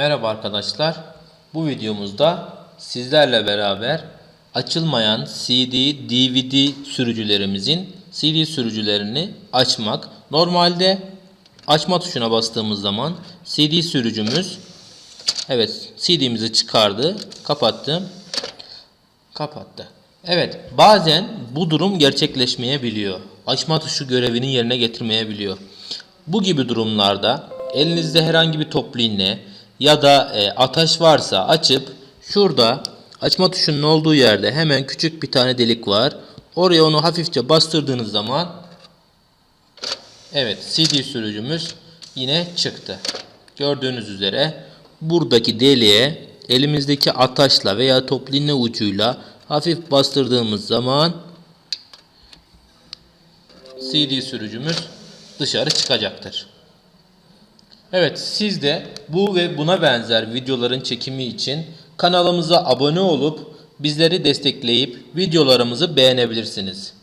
Merhaba arkadaşlar. Bu videomuzda sizlerle beraber açılmayan CD, DVD sürücülerimizin CD sürücülerini açmak. Normalde açma tuşuna bastığımız zaman CD sürücümüz evet CD'mizi çıkardı, kapattı. Kapattı. Evet, bazen bu durum gerçekleşmeyebiliyor. Açma tuşu görevini yerine getirmeyebiliyor. Bu gibi durumlarda elinizde herhangi bir toplu iğne ya da e, ataş varsa açıp şurada açma tuşunun olduğu yerde hemen küçük bir tane delik var. Oraya onu hafifçe bastırdığınız zaman evet CD sürücümüz yine çıktı. Gördüğünüz üzere buradaki deliğe elimizdeki ataşla veya toplu iğne ucuyla hafif bastırdığımız zaman CD sürücümüz dışarı çıkacaktır. Evet siz de bu ve buna benzer videoların çekimi için kanalımıza abone olup bizleri destekleyip videolarımızı beğenebilirsiniz.